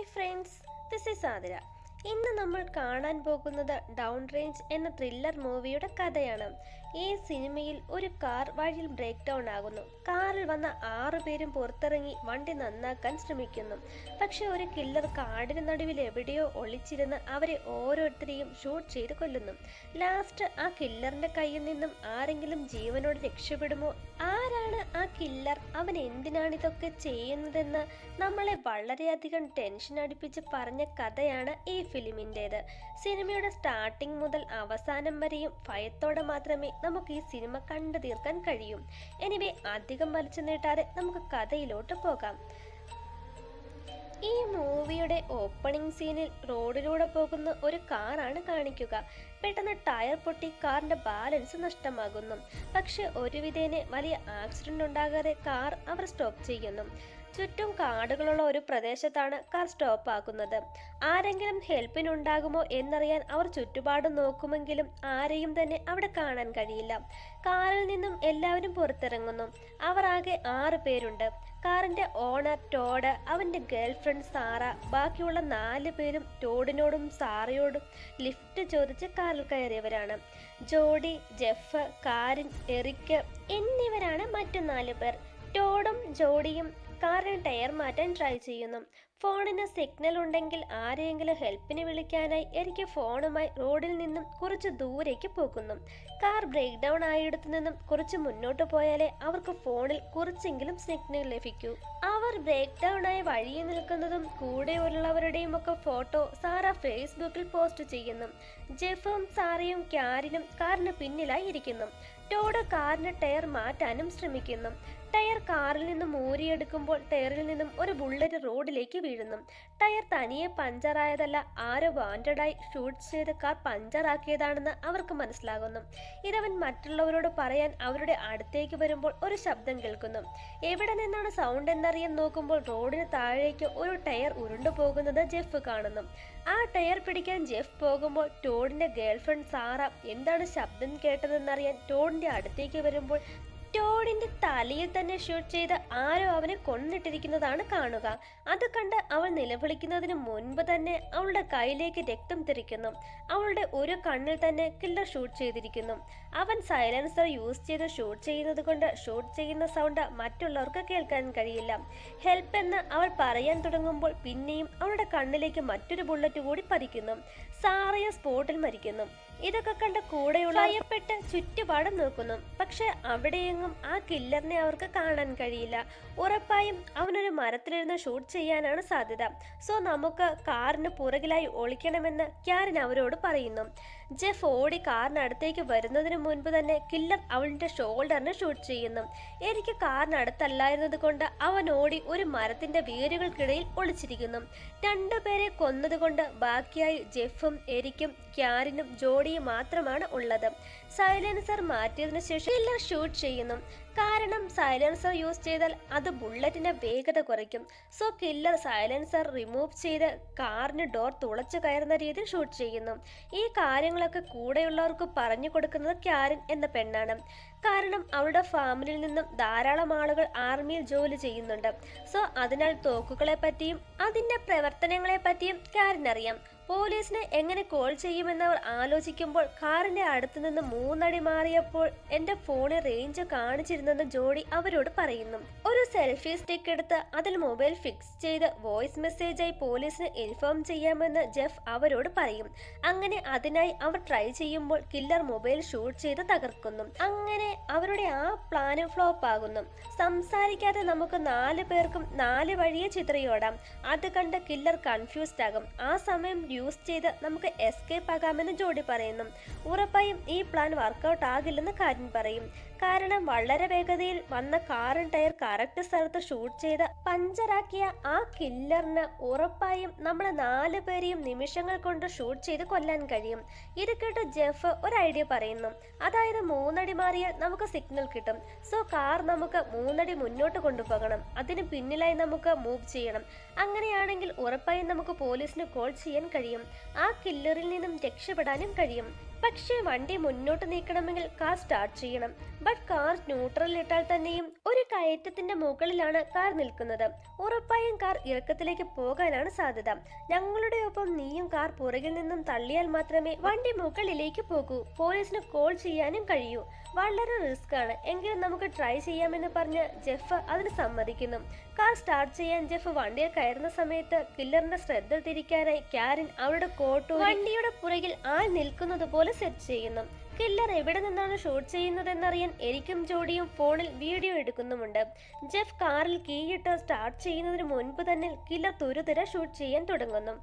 Hi friends this is Athira ഇന്ന് നമ്മൾ കാണാൻ പോകുന്നത് ഡൗൺ റേഞ്ച് എന്ന ത്രില്ലർ മൂവിയുടെ കഥയാണ്. ഈ സിനിമയിൽ ഒരു കാർ വഴിയിൽ ബ്രേക്ക് ഡൗൺ ആകുന്നു. കാറിൽ വന്ന ആറുപേരും പുറത്തിറങ്ങി വണ്ടി നന്നാക്കാൻ ശ്രമിക്കുന്നു. പക്ഷെ ഒരു കില്ലർ കാടിന് നടുവിൽ എവിടെയോ ഒളിച്ചിരുന്ന് അവരെ ഓരോരുത്തരെയും ഷൂട്ട് ചെയ്ത് കൊല്ലുന്നു. ലാസ്റ്റ് ആ കില്ലറിന്റെ കയ്യിൽ നിന്നും ആരെങ്കിലും ജീവനോട് രക്ഷപ്പെടുമോ? ആരാണ് ആ കില്ലർ അവൻ എന്തിനാണ് ഇതൊക്കെ ചെയ്യുന്നതെന്ന് നമ്മളെ വളരെയധികം ടെൻഷൻ അടുപ്പിച്ച് പറഞ്ഞ കഥയാണ് ഈ ഫിലിമിന്റേത് സിനിമയുടെ സ്റ്റാർട്ടിംഗ് മുതൽ അവസാനം വരെയും ഭയത്തോടെ മാത്രമേ നമുക്ക് ഈ സിനിമ കണ്ടു തീർക്കാൻ കഴിയും. എനിവേ അധികം വലിച്ചു നീട്ടാതെ നമുക്ക് കഥയിലോട്ട് പോകാം. ഈ മൂവിയുടെ ഓപ്പണിംഗ് സീനിൽ റോഡിലൂടെ പോകുന്ന ഒരു കാറാണ് കാണിക്കുക. പെട്ടെന്ന് ടയർ പൊട്ടി കാറിന്റെ ബാലൻസ് നഷ്ടമാകുന്നു. പക്ഷെ ഒരു വിധേനെ വലിയ ആക്സിഡന്റ് ഉണ്ടാകാതെ കാർ അവർ സ്റ്റോപ്പ് ചെയ്യുന്നു. ചുറ്റും കാടുകളുള്ള ഒരു പ്രദേശത്താണ് കാർ സ്റ്റോപ്പ് ആക്കുന്നത് ആരെങ്കിലും ഹെൽപ്പിനുണ്ടാകുമോ എന്നറിയാൻ അവർ ചുറ്റുപാടും നോക്കുമെങ്കിലും ആരെയും തന്നെ അവിടെ കാണാൻ കഴിയില്ല. കാറിൽ നിന്നും എല്ലാവരും പുറത്തിറങ്ങുന്നു. അവർ ആകെ ആറ് പേരുണ്ട്. കാറിന്റെ ഓണർ ടോഡ് അവന്റെ ഗേൾഫ്രണ്ട് സാറ ബാക്കിയുള്ള നാല് പേരും ടോഡിനോടും സാറയോടും ലിഫ്റ്റ് ചോദിച്ച് കാറിൽ കയറിയവരാണ്. ജോഡി ജെഫ് കാരിൻ എറിക്ക് എന്നിവരാണ് മറ്റു നാല് പേർ. ടോഡും ജോഡിയും കാറിന് ടയർ മാറ്റാൻ ട്രൈ ചെയ്യുന്നു. ഫോണിന് സിഗ്നൽ ഉണ്ടെങ്കിൽ ആരെയെങ്കിലും ഹെൽപ്പിന് വിളിക്കാനായി എനിക്ക് ഫോണുമായി റോഡിൽ നിന്നും കുറച്ച് ദൂരേക്ക് പോകുന്നു. കാർ ബ്രേക്ക് ഡൗൺ ആയിടത്തു നിന്നും കുറച്ച് മുന്നോട്ട് പോയാലേ അവർക്ക് ഫോണിൽ കുറച്ചെങ്കിലും സിഗ്നൽ ലഭിക്കൂ. അവർ ബ്രേക്ക് ഡൗൺ ആയി വഴിയിൽ നിൽക്കുന്നതും കൂടെയുള്ളവരുടെയും ഒക്കെ ഫോട്ടോ സാറ ഫേസ്ബുക്കിൽ പോസ്റ്റ് ചെയ്യുന്നു. ജെഫും സാറയും ക്യാരിനും കാറിന് പിന്നിലായി ഇരിക്കുന്നു. ടോഡ് കാറിന് ടയർ മാറ്റാനും ശ്രമിക്കുന്നു. ടയർ കാറിൽ നിന്നും ഊരിയെടുക്കുമ്പോൾ ടയറിൽ നിന്നും ഒരു ബുള്ളറ്റ് റോഡിലേക്ക് വീഴുന്നു. ടയർ തനിയെ പഞ്ചറായതല്ല ആരോ വാണ്ടഡായി ഷൂട്ട് ചെയ്ത കാർ പഞ്ചറാക്കിയതാണെന്ന് അവർക്ക് മനസ്സിലാകുന്നു. ഇതവൻ മറ്റുള്ളവരോട് പറയാൻ അവരുടെ അടുത്തേക്ക് വരുമ്പോൾ ഒരു ശബ്ദം കേൾക്കുന്നു. എവിടെ നിന്നാണ് സൗണ്ട് എന്നറിയാൻ നോക്കുമ്പോൾ റോഡിന് താഴേക്ക് ഒരു ടയർ ഉരുണ്ടു പോകുന്നത് ജെഫ് കാണുന്നു. ആ ടയർ പിടിക്കാൻ ജെഫ് പോകുമ്പോൾ ടോഡിന്റെ ഗേൾഫ്രണ്ട് സാറ എന്താണ് ശബ്ദം കേട്ടതെന്നറിയാൻ ടോഡിന്റെ അടുത്തേക്ക് വരുമ്പോൾ ടോഡിന്റെ തലയിൽ തന്നെ ഷൂട്ട് ചെയ്ത് ആരോ അവനെ കൊന്നിട്ടിരിക്കുന്നതാണ് കാണുക. അത് കണ്ട് അവൾ നിലവിളിക്കുന്നതിന് മുൻപ് തന്നെ അവളുടെ കയ്യിലേക്ക് രക്തം തെറിക്കുന്നു. അവളുടെ ഒരു കണ്ണിൽ തന്നെ കില്ലർ ഷൂട്ട് ചെയ്തിരിക്കുന്നു. അവൻ സൈലൻസർ യൂസ് ചെയ്ത് ഷൂട്ട് ചെയ്യുന്നത് കൊണ്ട് ഷൂട്ട് ചെയ്യുന്ന സൗണ്ട് മറ്റുള്ളവർക്ക് കേൾക്കാൻ കഴിയില്ല. ഹെൽപ്പ് എന്ന് അവൾ പറയാൻ തുടങ്ങുമ്പോൾ പിന്നെയും അവളുടെ കണ്ണിലേക്ക് മറ്റൊരു ബുള്ളറ്റ് കൂടി പതിക്കുന്നു. സാറയ സ്പോട്ടിൽ മരിക്കുന്നു. ഇതൊക്കെ കണ്ട് കൂടെയുള്ള ഭയപ്പെട്ട് ചുറ്റുപാടും നോക്കുന്നു. പക്ഷെ അവിടെയെങ്ങും ആ കില്ലറിനെ അവർക്ക് കാണാൻ കഴിയില്ല. ഉറപ്പായും അവനൊരു മരത്തിലിരുന്ന് ഷൂട്ട് ചെയ്യാനാണ് സാധ്യത. സോ നമുക്ക് കാറിന് പുറകിലായി ഒളിക്കണമെന്ന് ക്യാരൻ അവരോട് പറയുന്നു. ജെഫ് ഓടി കാറിനടുത്തേക്ക് വരുന്നതിന് മുൻപ് തന്നെ കില്ലർ അവളുടെ ഷോൾഡറിന് ഷൂട്ട് ചെയ്യുന്നു. എനിക്ക് കാറിനടുത്തല്ലായിരുന്നത് കൊണ്ട് അവൻ ഓടി ഒരു മരത്തിന്റെ വേരുകൾക്കിടയിൽ ഒളിച്ചിരിക്കുന്നു. രണ്ടുപേരെ കൊന്നതുകൊണ്ട് ബാക്കിയായി ജെഫും എരിക്കും ക്യാരിനും ജോഡിയും മാത്രമാണ് ഉള്ളത്. സൈലൻസർ മാറ്റിയതിനു ശേഷം എല്ലാം ഷൂട്ട് ചെയ്യുന്നു. കാരണം സൈലൻസർ യൂസ് ചെയ്താൽ അത് ബുള്ളറ്റിന്റെ വേഗത കുറയ്ക്കും. സോ കില്ലർ സൈലൻസർ റിമൂവ് ചെയ്ത് കാറിന് ഡോർ തുളച്ചു കയറുന്ന രീതിയിൽ ഷൂട്ട് ചെയ്യുന്നു. ഈ കാര്യങ്ങളൊക്കെ കൂടെയുള്ളവർക്ക് പറഞ്ഞു കൊടുക്കുന്നത് ക്യാരൻ എന്ന പെണ്ണാണ്. കാരണം അവളുടെ ഫാമിലിയിൽ നിന്നും ധാരാളം ആളുകൾ ആർമിയിൽ ജോലി ചെയ്യുന്നുണ്ട്. സോ അതിനാൽ തോക്കുകളെ പറ്റിയും അതിന്റെ പ്രവർത്തനങ്ങളെ പറ്റിയും ക്യാരൻ അറിയാം. പോലീസിനെ എങ്ങനെ കോൾ ചെയ്യുമെന്നവർ ആലോചിക്കുമ്പോൾ കാറിന്റെ അടുത്ത് നിന്ന് മൂന്നടി മാറിയപ്പോൾ എന്റെ ഫോണിൽ റേഞ്ച് കാണിച്ചിരുന്നെന്ന് ജോഡി അവരോട് പറയുന്നു. ഒരു സെൽഫി സ്റ്റിക്ക് എടുത്ത് അതിൽ മൊബൈൽ ഫിക്സ് ചെയ്ത് വോയിസ് മെസ്സേജായി പോലീസിന് ഇൻഫോം ചെയ്യാമെന്ന് ജെഫ് അവരോട് പറയും. അങ്ങനെ അതിനായി അവർ ട്രൈ ചെയ്യുമ്പോൾ കില്ലർ മൊബൈൽ ഷൂട്ട് ചെയ്ത് തകർക്കുന്നു. അങ്ങനെ അവരുടെ ആ പ്ലാന് ഫ്ലോപ്പ് ആകുന്നു. സംസാരിക്കാതെ നമുക്ക് നാല് പേർക്കും നാല് വഴിയെ ചിത്രയോടാം. അത് കണ്ട് കില്ലർ കൺഫ്യൂസ്ഡ് ആകും. ആ സമയം യൂസ് ചെയ്ത് നമുക്ക് എസ്കേപ്പ് ആകാമെന്ന് ജോഡി പറയുന്നു. ഉറപ്പായും ഈ പ്ലാൻ വർക്കൗട്ട് ആകില്ലെന്ന് കാരൻ പറയും. കാരണം വളരെ വേഗതയിൽ വന്ന കാറും ടയർ കറക്റ്റ് സ്ഥലത്ത് ഷൂട്ട് ചെയ്ത് പഞ്ചറാക്കിയ ആ കില്ലറിന് ഉറപ്പായും നമ്മളെ നാല് പേരെയും നിമിഷങ്ങൾ കൊണ്ട് ഷൂട്ട് ചെയ്ത് കൊല്ലാൻ കഴിയും. ഇത് കേട്ട് ജെഫ് ഒരു ഐഡിയ പറയുന്നു. അതായത് മൂന്നടി മാറിയാൽ നമുക്ക് സിഗ്നൽ കിട്ടും. സോ കാർ നമുക്ക് മൂന്നടി മുന്നോട്ട് കൊണ്ടുപോകണം. അതിന് പിന്നിലായി നമുക്ക് മൂവ് ചെയ്യണം. അങ്ങനെയാണെങ്കിൽ ഉറപ്പായും നമുക്ക് പോലീസിന് കോൾ ചെയ്യാൻ കഴിയും. ആ കില്ലറിൽ നിന്നും രക്ഷപ്പെടാനും കഴിയും. പക്ഷേ വണ്ടി മുന്നോട്ട് നീക്കണമെങ്കിൽ കാർ സ്റ്റാർട്ട് ചെയ്യണം. ബട്ട് കാർ ന്യൂട്രലിൽ ഇട്ടാൽ തന്നെയും ഒരു കയറ്റത്തിന്റെ മുകളിലാണ് കാർ നിൽക്കുന്നത്. ഉറപ്പായും കാർ ഇറക്കത്തിലേക്ക് പോകാനാണ് സാധ്യത. ഞങ്ങളുടെ ഒപ്പം നീയും കാർ പുറകിൽ നിന്നും തള്ളിയാൽ മാത്രമേ വണ്ടി മുകളിലേക്ക് പോകൂ. പോലീസിന് കോൾ ചെയ്യാനും കഴിയൂ. വളരെ റിസ്ക് ആണ്. എങ്കിലും നമുക്ക് ട്രൈ ചെയ്യാമെന്ന് പറഞ്ഞ് ജെഫ് അതിന് സമ്മതിക്കുന്നു. കാർ സ്റ്റാർട്ട് ചെയ്യാൻ ജെഫ് വണ്ടിയിൽ കയറുന്ന സമയത്ത് കില്ലറിന്റെ ശ്രദ്ധ തിരിക്കാനായി ക്യാരൻ അവരുടെ കോട്ടു വണ്ടിയുടെ പുറകിൽ ആൾ നിൽക്കുന്നത് പോലെ സെറ്റ് ചെയ്യുന്നു. കില്ലർ എവിടെ നിന്നാണ് ഷൂട്ട് ചെയ്യുന്നതെന്നറിയാൻ എരിക്കും ജോഡിയും ഫോണിൽ വീഡിയോ എടുക്കുന്നുമുണ്ട്. ജെഫ് കാറിൽ കീയിട്ട് സ്റ്റാർട്ട് ചെയ്യുന്നതിന് മുൻപ് തന്നെ കില്ലർ തുരുതിര ഷൂട്ട് ചെയ്യാൻ തുടങ്ങുന്നു.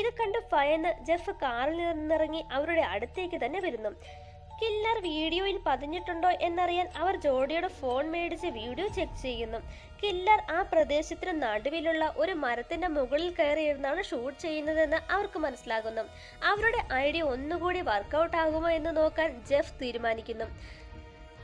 ഇത് കണ്ട് ഫയന്ന് ജെഫ് കാറിൽ നിന്നിറങ്ങി അവരുടെ അടുത്തേക്ക് തന്നെ വരുന്നു. കില്ലർ വീഡിയോയിൽ പതിഞ്ഞിട്ടുണ്ടോ എന്നറിയാൻ അവർ ജോഡിയുടെ ഫോൺ മേടിച്ച് വീഡിയോ ചെക്ക് ചെയ്യുന്നു. കില്ലർ ആ പ്രദേശത്തിന് നടുവിലുള്ള ഒരു മരത്തിന്റെ മുകളിൽ കയറിയിരുന്നാണ് ഷൂട്ട് ചെയ്യുന്നതെന്ന് അവർക്ക് മനസ്സിലാകുന്നു. അവരുടെ ഐഡിയ ഒന്നുകൂടി വർക്കൗട്ട് ആകുമോ എന്ന് നോക്കാൻ ജെഫ് തീരുമാനിക്കുന്നു.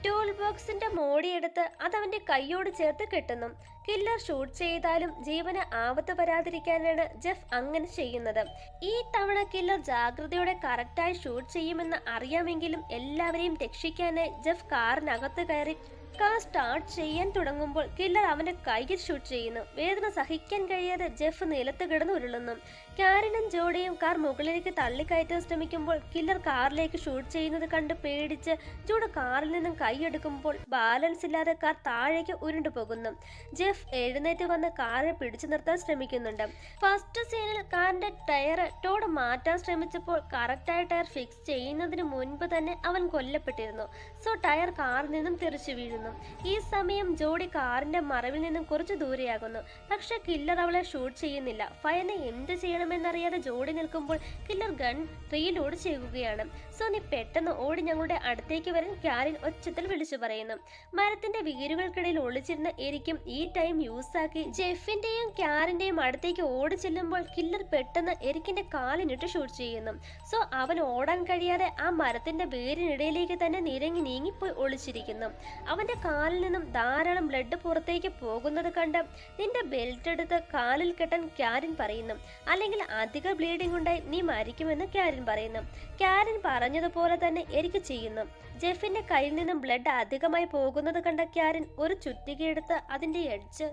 ടൂൾ ബോക്സിന്റെ മോടിയെടുത്ത് അത് അവന്റെ കൈയോട് ചേർത്ത് കെട്ടുന്നു. കില്ലർ ഷൂട്ട് ചെയ്താലും ജീവന് ആപത്ത് വരാതിരിക്കാനാണ് ജെഫ് അങ്ങനെ ചെയ്യുന്നത്. ഈ തവണ കില്ലർ ജാഗ്രതയോടെ കറക്റ്റായി ഷൂട്ട് ചെയ്യുമെന്ന് അറിയാമെങ്കിലും എല്ലാവരെയും രക്ഷിക്കാനായി ജെഫ് കാറിനകത്ത് കയറി കാർ സ്റ്റാർട്ട് ചെയ്യാൻ തുടങ്ങുമ്പോൾ കില്ലർ അവന്റെ കൈയിൽ ഷൂട്ട് ചെയ്യുന്നു. വേദന സഹിക്കാൻ കഴിയാതെ ജെഫ് നിലത്ത് കിടന്ന് ഉരുളുന്നു കാരനും ജോഡിയും കാർ മുകളിലേക്ക് തള്ളിക്കയറ്റാൻ ശ്രമിക്കുമ്പോൾ കില്ലർ കാറിലേക്ക് ഷൂട്ട് ചെയ്യുന്നത് കണ്ട് പേടിച്ച് ജോഡ് കാറിൽ നിന്നും കൈയെടുക്കുമ്പോൾ ബാലൻസ് ഇല്ലാതെ കാർ താഴേക്ക് ഉരുണ്ടു പോകുന്നു. ജെഫ് എഴുന്നേറ്റ് വന്ന് കാറിനെ പിടിച്ചു നിർത്താൻ ശ്രമിക്കുന്നുണ്ട്. ഫസ്റ്റ് സീനിൽ കാറിന്റെ ടയർ ടോഡ് മാറ്റാൻ ശ്രമിച്ചപ്പോൾ കറക്റ്റായ ടയർ ഫിക്സ് ചെയ്യുന്നതിന് മുൻപ് തന്നെ അവൻ കൊല്ലപ്പെട്ടിരുന്നു. സോ ടയർ കാറിൽ നിന്നും തെറിച്ചു വീഴുന്നു. ഈ സമയം ജോഡി കാറിന്റെ മറവിൽ നിന്നും കുറച്ച് ദൂരെയാകുന്നു. പക്ഷെ കില്ലർ അവളെ ഷൂട്ട് ചെയ്യുന്നില്ല. ഫയനെ എന്ത് ചെയ്യണമെന്നറിയാതെ ജോഡി നിൽക്കുമ്പോൾ കില്ലർ ഗൺ റീലോഡ് ചെയ്യുകയാണ് സോ നീ പെട്ടെന്ന് ഓടി ഞങ്ങളുടെ അടുത്തേക്ക് വരാൻ കാരിൻ ഒച്ചത്തിൽ വിളിച്ചു പറയുന്നു. മരത്തിന്റെ വീരുകൾക്കിടയിൽ ഒളിച്ചിരുന്ന എരിക്കും ഈ ടൈം യൂസ് ആക്കി ജെഫിന്റെയും കാരിന്റെയും അടുത്തേക്ക് ഓടി ചെല്ലുമ്പോൾ കില്ലർ പെട്ടെന്ന് എരിക്കിന്റെ കാലിനിട്ട് ഷൂട്ട് ചെയ്യുന്നു. സോ അവൻ ഓടാൻ കഴിയാതെ ആ മരത്തിന്റെ വേരിനിടയിലേക്ക് തന്നെ നിരങ്ങി നീങ്ങിപ്പോയി ഒളിച്ചിരിക്കുന്നു. അവന്റെ കാലിൽ നിന്നും ധാരാളം ബ്ലഡ് പുറത്തേക്ക് പോകുന്നത് കണ്ട് നിന്റെ ബെൽറ്റ് എടുത്ത് കാലിൽ കെട്ടാൻ കാരിൻ പറയുന്നു. അല്ലെങ്കിൽ അധിക ബ്ലീഡിംഗ് ഉണ്ടായി നീ മരിക്കുമെന്ന് കാരിൻ പറയുന്നു. കാരിൻ ക്യാരിൻ പറഞ്ഞതുപോലെ തന്നെ എനിക്ക് ചെയ്യുന്നു. ജെഫിന്റെ കയ്യിൽ നിന്നും ബ്ലഡ് അധികമായി പോകുന്നത് കണ്ട ക്യാരൻ ഒരു ചുറ്റികയെടുത്ത് അതിന്റെ എഡ്ജ്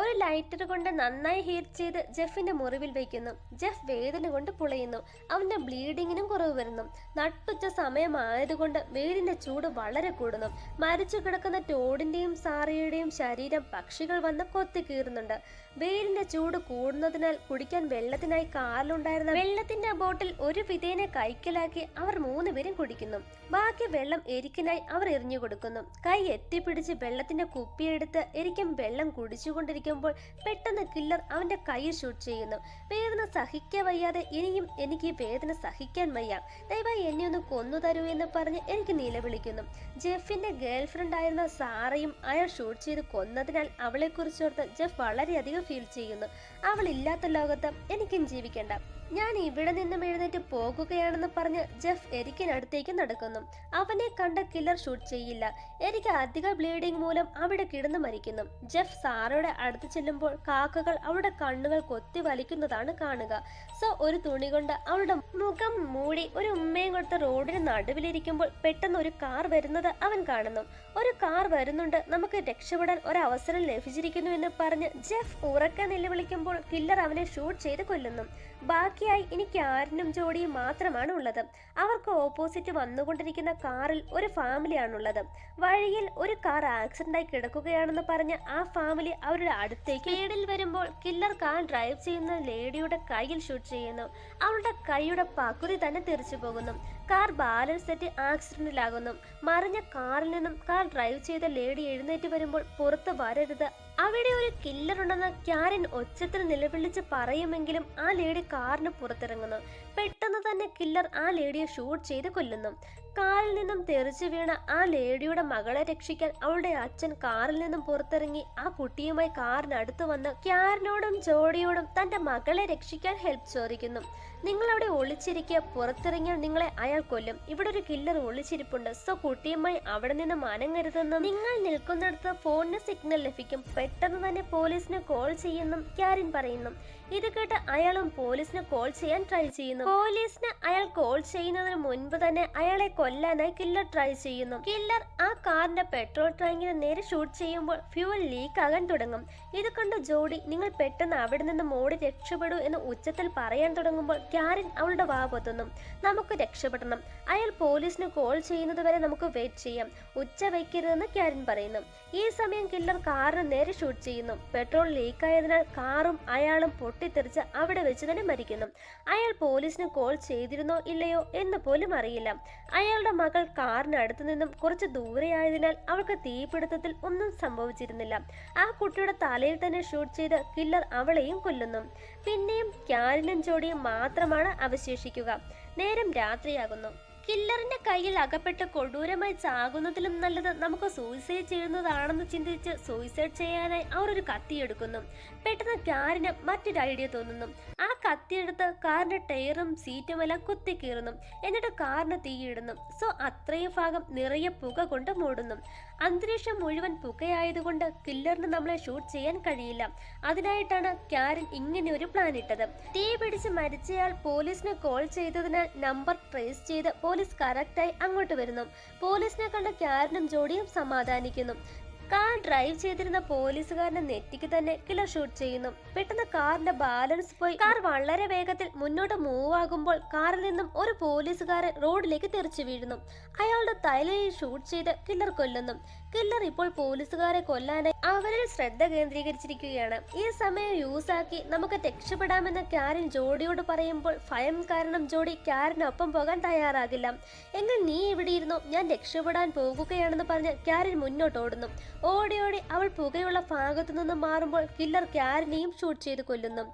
ഒരു ലൈറ്റർ കൊണ്ട് നന്നായി ഹീറ്റ് ചെയ്ത് ജെഫിന്റെ മുറിവിൽ വയ്ക്കുന്നു ജെഫ് വേദന കൊണ്ട് പുളയുന്നു. അവന്റെ ബ്ലീഡിങ്ങിനും കുറവ് വരുന്നു. നട്ടുച്ച സമയമായതുകൊണ്ട് വെയിലിന്റെ ചൂട് വളരെ കൂടുന്നു. മരിച്ചു കിടക്കുന്ന ടോഡിന്റെയും സാറിയുടെയും ശരീരം പക്ഷികൾ വന്ന് കൊത്തി കീറുന്നുണ്ട്. വെയിലിന്റെ ചൂട് കൂടുന്നതിനാൽ കുടിക്കാൻ വെള്ളത്തിനായി കാറിലുണ്ടായിരുന്ന വെള്ളത്തിന്റെ ബോട്ടിൽ ഒരു വിധേനെ കൈക്കലാക്കി അവർ മൂന്നുപേരും കുടിക്കുന്നു. ബാക്കി വെള്ളം എരിക്കിനായി അവർ എറിഞ്ഞു കൊടുക്കുന്നു. കൈ എത്തിപ്പിടിച്ച് വെള്ളത്തിന്റെ കുപ്പിയെടുത്ത് എരിക്കും വെള്ളം കുടിച്ചുകൊണ്ടിരിക്കുമ്പോൾ പെട്ടെന്ന് കില്ലർ അവന്റെ കൈ ഷൂട്ട് ചെയ്യുന്നു. വേദന സഹിക്കാൻ വയ്യാതെ ഇനിയും എനിക്ക് വേദന സഹിക്കാൻ വയ്യ. ദയവായി എന്നെ ഒന്ന് കൊന്നു തരൂ എന്ന് പറഞ്ഞ് എനിക്ക് നിലവിളിക്കുന്നു. ജെഫിന്റെ ഗേൾഫ്രണ്ട് ആയിരുന്ന സാറയും അയാൾ ഷൂട്ട് ചെയ്ത് കൊന്നതിനാൽ അവളെക്കുറിച്ചോർത്ത് ജെഫ് വളരെയധികം ഫീൽ ചെയ്യുന്നു. അവൾ ഇല്ലാത്ത ലോകത്ത് എനിക്കും ജീവിക്കേണ്ട. ഞാൻ ഇവിടെ നിന്നും എഴുന്നേറ്റ് പോകുകയാണെന്ന് പറഞ്ഞ് ജെഫ് എരിക്കിനടുത്തേക്ക് നടക്കുന്നു. അവനെ കണ്ട കില്ലർ ഷൂട്ട് ചെയ്യില്ല. എരിക്ക് അധിക ബ്ലീഡിംഗ് മൂലം അവിടെ കിടന്നു മരിക്കുന്നു. ജെഫ് സാറയുടെ അടുത്ത് ചെല്ലുമ്പോൾ കാക്കകൾ അവളുടെ കണ്ണുകൾ കൊത്തി വലിക്കുന്നതാണ് കാണുക. സോ ഒരു തുണി കൊണ്ട് അവളുടെ മുഖം മൂടി ഒരു ഉമ്മയും കൊടുത്ത റോഡിന് നടുവിലിരിക്കുമ്പോൾ പെട്ടെന്ന് ഒരു കാർ വരുന്നത് അവൻ കാണുന്നു. ഒരു കാർ വരുന്നുണ്ട്. നമുക്ക് രക്ഷപ്പെടാൻ ഒരു അവസരം ലഭിച്ചിരിക്കുന്നു എന്ന് പറഞ്ഞ് ജെഫ് ഉറക്കെ നിലവിളിക്കുമ്പോൾ കില്ലർ അവനെ ഷൂട്ട് ചെയ്ത് കൊല്ലുന്നു. ബാക്കിയായി എനിക്ക് ആരനും ജോഡിയും മാത്രമാണ് ഉള്ളത്. അവർക്ക് ഓപ്പോസിറ്റ് വന്നുകൊണ്ടിരിക്കുന്ന കാറിൽ ഒരു ഫാമിലിയാണുള്ളത് വഴിയിൽ ഒരു കാർ ആക്സിഡന്റായി കിടക്കുകയാണെന്ന് പറഞ്ഞ് ആ ഫാമിലി അവരുടെ അടുത്തേക്ക് ഏടിൽ വരുമ്പോൾ കില്ലർ കാർ ഡ്രൈവ് ചെയ്യുന്ന ലേഡിയുടെ കയ്യിൽ ഷൂട്ട് ചെയ്യുന്നു. അവളുടെ കൈയുടെ പകുതി തന്നെ തിരിച്ചു പോകുന്നു. കാർ ബാലൻസ് തെറ്റി ആക്സിഡന്റിലാകുന്നു മറിഞ്ഞ കാറിൽ നിന്നും കാർ ഡ്രൈവ് ചെയ്ത ലേഡി എഴുന്നേറ്റ് വരുമ്പോൾ പുറത്ത് വരരുത് അവിടെ ഒരു കില്ലർ ഉണ്ടെന്ന് ക്യാരൻ ഒച്ചത്തിൽ നിലവിളിച്ച് പറയുമെങ്കിലും ആ ലേഡി കാറിന് പുറത്തിറങ്ങുന്നു. പെട്ടെന്ന് തന്നെ കില്ലർ ആ ലേഡിയെ ഷൂട്ട് ചെയ്ത് കൊല്ലുന്നു. കാറിൽ നിന്നും തെറിച്ചു വീണ ആ ലേഡിയുടെ മകളെ രക്ഷിക്കാൻ അവളുടെ അച്ഛൻ കാറിൽ നിന്നും പുറത്തിറങ്ങി ആ കുട്ടിയുമായി കാറിനടുത്ത് വന്ന് ക്യാരനോടും ജോഡിയോടും തന്റെ മകളെ രക്ഷിക്കാൻ ഹെൽപ്പ് ചോദിക്കുന്നു. നിങ്ങൾ അവിടെ ഒളിച്ചിരിക്കുക പുറത്തിറങ്ങിയാൽ നിങ്ങളെ അയാൾ കൊല്ലും. ഇവിടെ ഒരു കില്ലർ ഒളിച്ചിരിപ്പുണ്ട്. സോ കുട്ടിയുമായി അവിടെ നിന്ന് മനങ്ങരുതെന്നും നിങ്ങൾ നിൽക്കുന്നിടത്ത് ഫോണിന് സിഗ്നൽ ലഭിക്കും. പെട്ടെന്ന് തന്നെ പോലീസിന് കോൾ ചെയ്യുന്നും ക്യാരിൻ പറയുന്നു. ഇത് കേട്ട് അയാളും പോലീസിന് കോൾ ചെയ്യാൻ ട്രൈ ചെയ്യുന്നു. പോലീസിന് അയാൾ കോൾ ചെയ്യുന്നതിന് മുൻപ് തന്നെ അയാളെ കൊല്ലാനായി കില്ലർ ട്രൈ ചെയ്യുന്നു. കില്ലർ ആ കാറിന്റെ പെട്രോൾ ടാങ്കിന് നേരെ ഷൂട്ട് ചെയ്യുമ്പോൾ ഫ്യൂവൽ ലീക്ക് ആകാൻ തുടങ്ങും. ഇത് കണ്ട് ജോഡി നിങ്ങൾ പെട്ടെന്ന് അവിടെ നിന്ന് മോടി രക്ഷപ്പെടൂ എന്ന് ഉച്ചത്തിൽ പറയാൻ തുടങ്ങുമ്പോൾ ക്യാരിൻ അവളുടെ വാ പൊത്തുന്നു. നമുക്ക് രക്ഷപ്പെടണം. അയാൾ പോലീസിന് കോൾ ചെയ്യുന്നത് വരെ നമുക്ക് വെയിറ്റ് ചെയ്യാം. ഉച്ച വയ്ക്കരുതെന്ന് ക്യാരിൻ പറയുന്നു. ഈ സമയം കില്ലർ കാറിന് നേരെ ഷൂട്ട് ചെയ്യുന്നു. പെട്രോൾ ലീക്ക് ആയതിനാൽ കാറും അയാളും പൊട്ടിത്തെറിച്ച് അവിടെ വെച്ച് തന്നെ മരിക്കുന്നു. അയാൾ പോലീസിന് കോൾ ചെയ്തിരുന്നോ ഇല്ലയോ എന്ന് പോലും അറിയില്ല. അയാളുടെ മകൾ കാറിനടുത്തു നിന്നും കുറച്ച് ദൂരെയായതിനാൽ അവൾക്ക് തീപിടുത്തത്തിൽ ഒന്നും സംഭവിച്ചിരുന്നില്ല. ആ കുട്ടിയുടെ തലയിൽ തന്നെ ഷൂട്ട് ചെയ്ത് കില്ലർ അവളെയും കൊല്ലുന്നു. പിന്നെയും ക്യാരിനും ജോഡിയും മാത്രമാണ് അവശേഷിക്കുക. നേരം രാത്രിയാകുന്നു. കില്ലറിന്റെ കയ്യിൽ അകപ്പെട്ട് കൊടൂരമായി ചാകുന്നതിലും നല്ലത് നമുക്ക് സൂയിസൈഡ് ചെയ്യുന്നതാണെന്ന് ചിന്തിച്ച് സൂയിസൈഡ് ചെയ്യാനായി അവർ ഒരു കത്തിയെടുക്കുന്നു പെട്ടെന്ന് കാറിന് മറ്റൊരു ഐഡിയ തോന്നുന്നു. ആ കത്തിയെടുത്ത് കാറിന്റെ ടയറും സീറ്റും എല്ലാം കുത്തിക്കീറുന്നു എന്നിട്ട് കാറിന് തീയിടുന്നു സോ അത്രയും ഭാഗം നിറയെ പുക കൊണ്ട് മൂടുന്നു. അന്തരീക്ഷം മുഴുവൻ പുകയായതുകൊണ്ട് കില്ലറിന് നമ്മളെ ഷൂട്ട് ചെയ്യാൻ കഴിയില്ല. അതിനായിട്ടാണ് കാരൻ ഇങ്ങനെ ഒരു പ്ലാൻ ഇട്ടത്. തീ പിടിച്ച് മരിച്ചയാൾ പോലീസിന് കോൾ ചെയ്തതിനാൽ നമ്പർ ട്രേസ് ചെയ്ത് പോലീസ് കറക്റ്റായി അങ്ങോട്ട് വരുന്നു. പോലീസിനെ കണ്ട ക്യാരനും ജോഡിയും സമാധാനിക്കുന്നു. കാർ ഡ്രൈവ് ചെയ്തിരുന്ന പോലീസുകാരന്റെ നെറ്റിക്ക് തന്നെ കിലർ ഷൂട്ട് ചെയ്യുന്നു. പെട്ടെന്ന് കാറിന്റെ ബാലൻസ് പോയി. കാർ വളരെ വേഗത്തിൽ മുന്നോട്ട് മൂവ് ആകുമ്പോൾ കാറിൽ നിന്നും ഒരു പോലീസുകാരൻ റോഡിലേക്ക് തെറിച്ചു വീഴുന്നു. അയാളുടെ തലയിൽ ഷൂട്ട് ചെയ്ത് കില്ലർ കൊല്ലുന്നു. കില്ലർ ഇപ്പോൾ പോലീസുകാരെ കൊല്ലാനായി അവരിൽ ശ്രദ്ധ കേന്ദ്രീകരിച്ചിരിക്കുകയാണ്. ഈ സമയം യൂസ് ആക്കി നമുക്ക് രക്ഷപ്പെടാമെന്ന് ക്യാരൻ ജോഡിയോട് പറയുമ്പോൾ ഭയം കാരണം ജോഡി ക്യാരനൊപ്പം പോകാൻ തയ്യാറാകില്ല. എങ്കിൽ നീ ഇവിടെ ഇരുന്നു ഞാൻ രക്ഷപ്പെടാൻ പോകുകയാണെന്ന് പറഞ്ഞ് ക്യാരൻ മുന്നോട്ട് ഓടുന്നു ഓടി ഓടി അവൾ പുകയുള്ള ഭാഗത്തു നിന്ന് മാറുമ്പോൾ കില്ലർ ക്യാരനെയും ഷൂട്ട് ചെയ്ത് കൊല്ലുന്നു.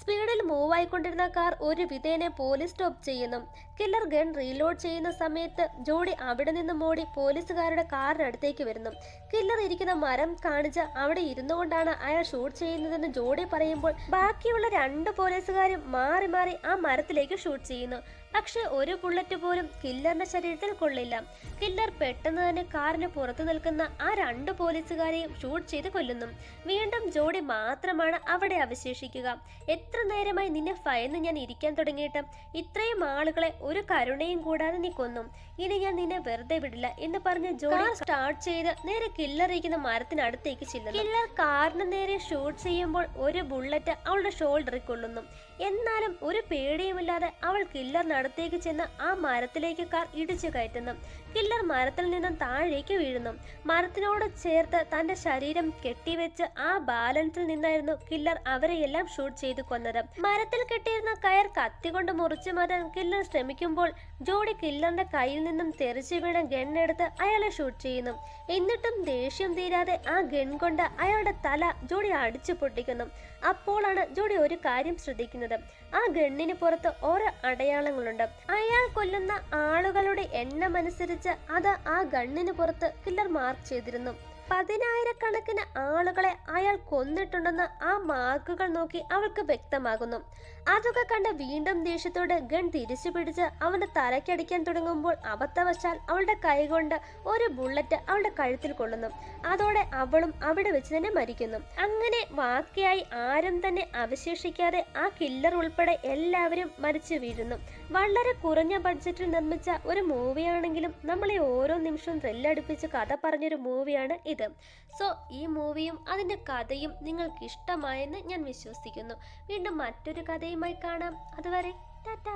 സ്പീഡിൽ മൂവ് ആയിക്കൊണ്ടിരുന്ന കാർ ഒരു വിധേനെ പോലീസ് സ്റ്റോപ്പ് ചെയ്യുന്നു. കില്ലർ ഗൺ റീലോഡ് ചെയ്യുന്ന സമയത്ത് ജോഡി അവിടെ നിന്ന് മോടി പോലീസുകാരുടെ കാറിനടുത്തേക്ക് വരുന്നു. കില്ലർ ഇരിക്കുന്ന മരം കാണിച്ച് അവിടെ ഇരുന്നുകൊണ്ടാണ് അയാൾ ഷൂട്ട് ചെയ്യുന്നതെന്ന് ജോഡി പറയുമ്പോൾ ബാക്കിയുള്ള രണ്ട് പോലീസുകാരും മാറി മാറി ആ മരത്തിലേക്ക് ഷൂട്ട് ചെയ്യുന്നു. പക്ഷെ ഒരു ബുള്ളറ്റ് പോലും കില്ലറിന്റെ ശരീരത്തിൽ കൊള്ളില്ല. കില്ലർ പെട്ടെന്ന് തന്നെ കാറിന് പുറത്തു നിൽക്കുന്ന ആ രണ്ട് പോലീസുകാരെയും ഷൂട്ട് ചെയ്ത് കൊല്ലുന്നു. വീണ്ടും ജോഡി മാത്രമാണ് അവിടെ അവശേഷിക്കുക. എത്ര നേരമായി നിന്നെ ഭയന്ന് ഞാൻ ഇരിക്കാൻ തുടങ്ങിയിട്ട്? ഇത്രയും ആളുകളെ ഒരു കരുണയും കൂടാതെ നീ കൊന്നു. ഇനി ഞാൻ നിന്നെ വെറുതെ വിടില്ല എന്ന് പറഞ്ഞ് ജോലി സ്റ്റാർട്ട് ചെയ്ത് നേരെ കില്ലറിയിക്കുന്ന മരത്തിനടുത്തേക്ക് ചെല്ലുന്നു. കില്ലർ കാറിന് നേരെ ഷൂട്ട് ചെയ്യുമ്പോൾ ഒരു ബുള്ളറ്റ് അവളുടെ ഷോൾഡറിൽ കൊള്ളുന്നു. എന്നാലും ഒരു പേടിയുമില്ലാതെ അവൾ കില്ലറിനടുത്തേക്ക് ചെന്ന് ആ മരത്തിലേക്ക് കാർ ഇടിച്ചു കയറ്റുന്നു. കില്ലർ മരത്തിൽ നിന്നും താഴേക്ക് വീഴുന്നു. മരത്തിനോട് ചേർത്ത് തന്റെ ശരീരം കെട്ടിവെച്ച് ആ ബാലൻസിൽ നിന്നായിരുന്നു കില്ലർ അവരെയെല്ലാം ഷൂട്ട് ചെയ്തു കൊന്നത്. മരത്തിൽ കെട്ടിയിരുന്ന കയർ കത്തികൊണ്ട് മുറിച്ചു മാറ്റാൻ കില്ലർ ശ്രമിക്കുമ്പോൾ ജോഡി കില്ലറിന്റെ കയ്യിൽ നിന്നും തെറിച്ചു വീണ ഗൺ എടുത്ത് അയാളെ ഷൂട്ട് ചെയ്യുന്നു. എന്നിട്ടും ദേഷ്യം തീരാതെ ആ ഗൺ കൊണ്ട് അയാളുടെ തല ജോഡി അടിച്ചു പൊട്ടിക്കുന്നു. അപ്പോഴാണ് ജോഡി ഒരു കാര്യം ശ്രദ്ധിക്കുന്നത്. ആ ഗണ്ണിന് പുറത്ത് ഓരോ അടയാളങ്ങളുണ്ട്. അയാൾ കൊല്ലുന്ന ആളുകളുടെ എണ്ണമനുസരിച്ച് അത് ആ ഗണ്ണിന് പുറത്ത് കില്ലർ മാർക്ക് ചെയ്തിരുന്നു. പതിനായിരക്കണക്കിന് ആളുകളെ അയാൾ കൊന്നിട്ടുണ്ടെന്ന് ആ മാർക്കുകൾ നോക്കി അവൾക്ക് വ്യക്തമാകുന്നു. അതൊക്കെ കണ്ട് വീണ്ടും ദേഷ്യത്തോട് ഗൺ തിരിച്ചു പിടിച്ച് അവന്റെ തലയ്ക്കടിക്കാൻ തുടങ്ങുമ്പോൾ അബദ്ധവശാൽ അവളുടെ കൈകൊണ്ട് ഒരു ബുള്ളറ്റ് അവളുടെ കഴുത്തിൽ കൊള്ളുന്നു. അതോടെ അവളും അവിടെ വെച്ച് തന്നെ മരിക്കുന്നു. അങ്ങനെ വാക്കിയായി ആരും തന്നെ അവശേഷിക്കാതെ ആ കില്ലർ ഉൾപ്പെടെ എല്ലാവരും മരിച്ചു വീഴുന്നു. വളരെ കുറഞ്ഞ ബഡ്ജറ്റിൽ നിർമ്മിച്ച ഒരു മൂവിയാണെങ്കിലും നമ്മളെ ഓരോ നിമിഷവും ത്രില്ലടിപ്പിച്ച് കഥ പറഞ്ഞൊരു മൂവിയാണ് ഇത് സോ ഈ മൂവിയും അതിന്റെ കഥയും നിങ്ങൾക്ക് ഇഷ്ടമായെന്ന് ഞാൻ വിശ്വസിക്കുന്നു. വീണ്ടും മറ്റൊരു കഥയുമായി കാണാം. അതുവരെ ടാറ്റാ.